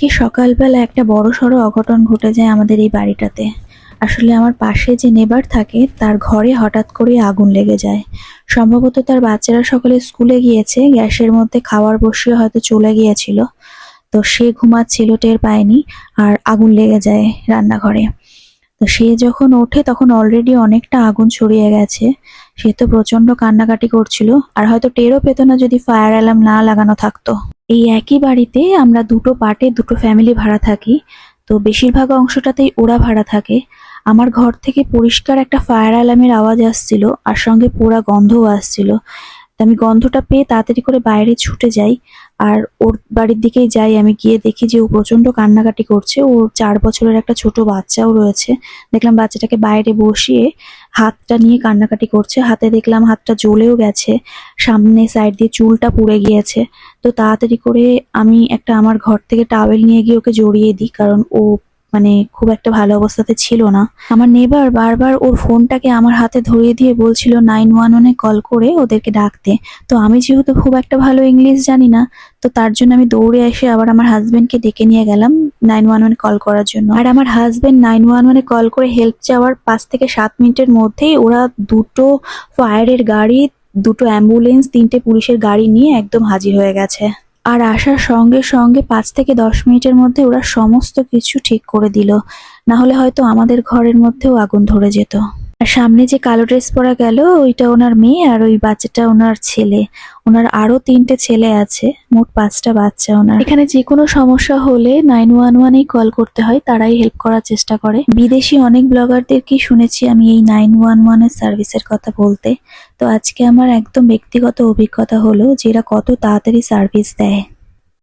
আজকে সকালবেলা একটা বড় সড়ো অঘটন ঘটে যায় আমাদের এই বাড়িটাতে। আসলে আমার পাশে যে নেবার থাকে, তার ঘরে হঠাৎ করে আগুন লেগে যায়। সম্ভবত তার বাচ্চারা সকলে স্কুলে গিয়েছে, গ্যাসের মধ্যে খাওয়ার বসিয়ে হয়তো চলে গিয়েছিল। তো সে ঘুমাচ্ছিল, টের পায়নি, আর আগুন লেগে যায় রান্নাঘরে। তো সে যখন ওঠে, তখন অলরেডি অনেকটা আগুন ছড়িয়ে গেছে। সে তো প্রচণ্ড কান্নাকাটি করছিল, আর হয়তো টেরও পেতো না যদি ফায়ার অ্যালার্ম না লাগানো থাকতো। এই একই বাড়িতে আমরা দুটো পার্টে দুটো ফ্যামিলি ভাড়া থাকি, তো বেশিরভাগ অংশটাতেই ওরা ভাড়া থাকে। আমার ঘর থেকে পরিষ্কার একটা ফায়ার অ্যালার্মের আওয়াজ আসছিল, আর সঙ্গে পোড়া গন্ধও আসছিল। আমি গন্ধটা পেয়ে তাড়াতাড়ি করে বাইরে ছুটে যাই। আর ওর বাড়ির দিকেই যাই। আমি গিয়ে দেখি যে ও প্রচণ্ড কান্নাকাটি করছে। ওর চার বছরের একটা ছোট বাচ্চাও রয়েছে। দেখলাম বাচ্চাটাকে বাইরে বসিয়ে হাতটা নিয়ে কান্নাকাটি করছে। হাতে দেখলাম হাতটা জ্বলেও গেছে। সামনে সাইড দিয়ে চুলটা পুড়ে গিয়েছে। তো তাড়াতাড়ি করে আমি একটা আমার ঘর থেকে টাওয়েল নিয়ে গিয়ে ওকে জড়িয়ে দিই। কারণ ও মানে খুব একটা ভালো অবস্থাতে ছিল না। আমার নেবার বারবার ওর ফোনটাকে আমার হাতে ধরিয়ে দিয়ে বলছিল, নাইন ওয়ান ওয়ানে কল করে ওদেরকে ডাকতে। তো আমি যেহেতু খুব একটা ভালো ইংলিশ জানি না, তো তার জন্য আমি দৌড়ে এসে আবার আমার হাজবেন্ডকে ডেকে নিয়ে গেলাম নাইন ওয়ান ওয়ানে কল করার জন্য। আর আমার হাজবেন্ড নাইন ওয়ান ওয়ানে কল করে হেল্প চাওয়ার পাঁচ থেকে সাত মিনিটের মধ্যেই ওরা দুটো ফায়ারের গাড়ি, দুটো অ্যাম্বুলেন্স তিনটে পুলিশের গাড়ি নিয়ে একদম হাজির হয়ে গেছে। আর আসার সঙ্গে সঙ্গে পাঁচ থেকে দশ মিনিটের মধ্যে ওরা সমস্ত কিছু ঠিক করে দিল। না হলে হয়তো আমাদের ঘরের মধ্যেও আগুন ধরে যেত। আর সামনে যে কালো ড্রেস পরা গেল, ওইটা ওনার মেয়ে আর ওই বাচ্চাটা ওনার ছেলে। ওনার আরও তিনটে ছেলে আছে, মোট পাঁচটা বাচ্চা ওনার। এখানে যে কোনো সমস্যা হলে নাইন ওয়ান ওয়ানেই কল করতে হয়, তারাই হেল্প করার চেষ্টা করে। বিদেশি অনেক ব্লগারদেরকেই শুনেছি আমি এই নাইন ওয়ান ওয়ানের সার্ভিসের কথা বলতে। তো আজকে আমার একদম ব্যক্তিগত অভিজ্ঞতা হলো যে এরা কত তাড়াতাড়ি সার্ভিস দেয়।